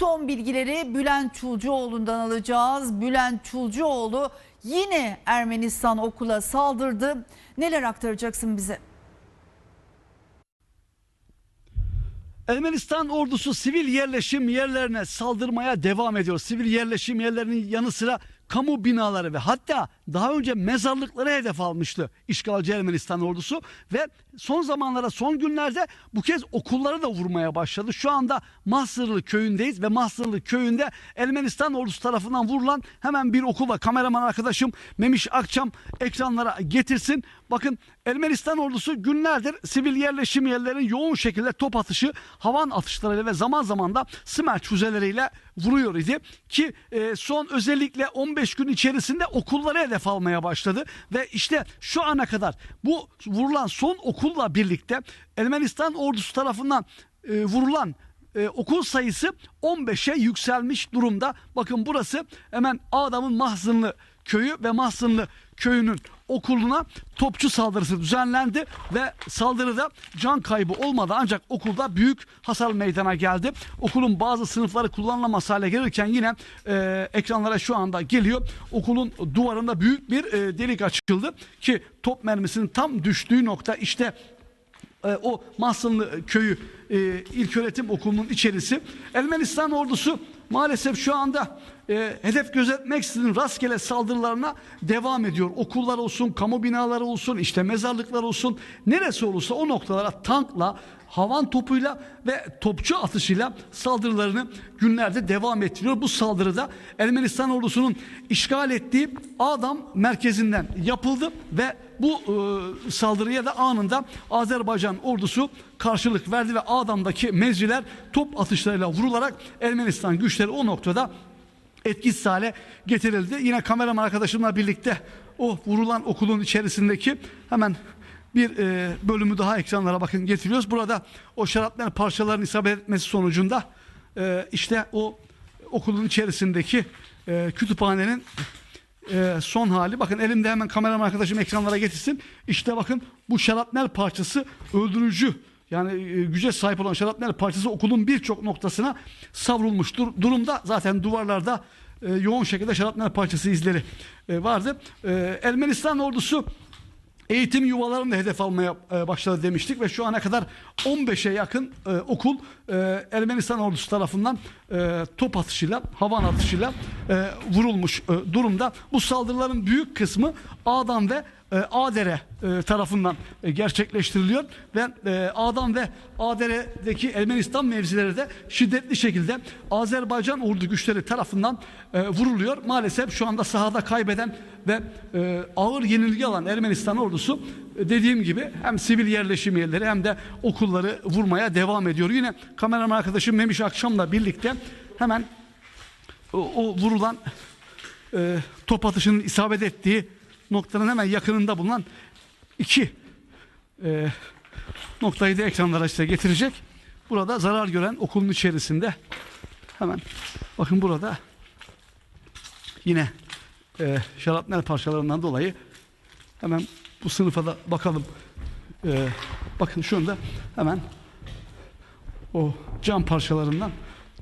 Son bilgileri Bülent Çulcuoğlu'ndan alacağız. Bülent Çulcuoğlu yine Ermenistan okula saldırdı. Neler aktaracaksın bize? Ermenistan ordusu sivil yerleşim yerlerine saldırmaya devam ediyor. Sivil yerleşim yerlerinin yanı sıra kamu binaları ve hatta daha önce mezarlıkları hedef almıştı işgalci Ermenistan ordusu ve son zamanlara son günlerde bu kez okulları da vurmaya başladı. Şu anda Mahsırlı köyündeyiz ve Mahsırlı köyünde Ermenistan ordusu tarafından vurulan hemen bir okul var. Kameraman arkadaşım Memiş Akçam ekranlara getirsin. Bakın Ermenistan ordusu günlerdir sivil yerleşim yerlerinin yoğun şekilde top atışı, havan atışlarıyla ve zaman zaman da Smerç füzeleriyle vuruyor idi. Ki e, son özellikle 15 gün içerisinde okulları hedef almaya başladı. Ve işte şu ana kadar bu vurulan son okulla birlikte Ermenistan ordusu tarafından e, vurulan e, okul sayısı 15'e yükselmiş durumda. Bakın burası hemen Adam'ın Mahzınlı köyü ve Mahzınlı köyünün okuluna topçu saldırısı düzenlendi ve saldırıda can kaybı olmadı ancak okulda büyük hasar meydana geldi. Okulun bazı sınıfları kullanılamaz hale gelirken yine e, ekranlara şu anda geliyor. Okulun duvarında büyük bir e, delik açıldı ki top mermisinin tam düştüğü nokta işte e, o Mahsınlı köyü e, ilköğretim okulunun içerisi. Ermenistan ordusu maalesef şu anda e, hedef gözetmeksizin rastgele saldırılarına devam ediyor. Okullar olsun, kamu binaları olsun, işte mezarlıklar olsun neresi olursa o noktalara tankla, havan topuyla ve topçu atışıyla saldırılarını günlerde devam ettiriyor. Bu saldırıda Ermenistan ordusunun işgal ettiği Adam merkezinden yapıldı ve bu e, saldırıya da anında Azerbaycan ordusu karşılık verdi ve Adam'daki mevziler top atışlarıyla vurularak Ermenistan güçleri o noktada etkisiz hale getirildi. Yine kameraman arkadaşımla birlikte o vurulan okulun içerisindeki hemen bir e, bölümü daha ekranlara bakın getiriyoruz. Burada o şarapnel parçaların isabet etmesi sonucunda e, işte o okulun içerisindeki e, kütüphanenin e, son hali. Bakın elimde hemen kameraman arkadaşım ekranlara getirsin. İşte bakın bu şarapnel parçası öldürücü yani e, güce sahip olan şarapnel parçası okulun birçok noktasına savrulmuş dur- durumda. Zaten duvarlarda e, yoğun şekilde şarapnel parçası izleri e, vardı. E, Ermenistan ordusu eğitim yuvalarını hedef almaya e, başladı demiştik ve şu ana kadar 15'e yakın e, okul e, Ermenistan ordusu tarafından e, top atışıyla, havan atışıyla e, vurulmuş e, durumda. Bu saldırıların büyük kısmı Ağdan ve e, Adere e, tarafından e, gerçekleştiriliyor ve e, Ağdan ve Adere'deki Ermenistan mevzileri de şiddetli şekilde Azerbaycan ordu güçleri tarafından e, vuruluyor. Maalesef şu anda sahada kaybeden ve ağır yenilgi alan Ermenistan ordusu dediğim gibi hem sivil yerleşim yerleri hem de okulları vurmaya devam ediyor. Yine kameraman arkadaşım Memiş Akşam'la birlikte hemen o, o vurulan e, top atışının isabet ettiği noktanın hemen yakınında bulunan iki e, noktayı da ekranlara size getirecek. Burada zarar gören okulun içerisinde hemen bakın burada yine e, şarapnel parçalarından dolayı hemen bu sınıfa da bakalım. E, bakın şunda hemen o cam parçalarından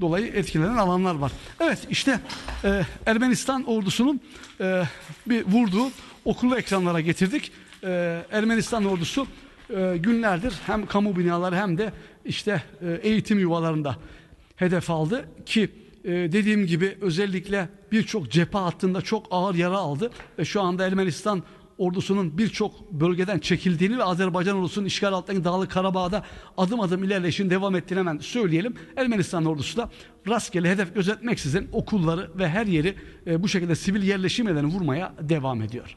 dolayı etkilenen alanlar var. Evet işte e, Ermenistan ordusunun e, bir vurduğu okulu ekranlara getirdik. E, Ermenistan ordusu e, günlerdir hem kamu binaları hem de işte e, eğitim yuvalarında hedef aldı ki e, dediğim gibi özellikle birçok cephe hattında çok ağır yara aldı ve şu anda Ermenistan ordusunun birçok bölgeden çekildiğini ve Azerbaycan ordusunun işgal altındaki Dağlık Karabağ'da adım adım ilerleyişin devam ettiğini hemen söyleyelim. Ermenistan ordusu da rastgele hedef gözetmeksizin okulları ve her yeri e, bu şekilde sivil yerleşim yerlerini vurmaya devam ediyor.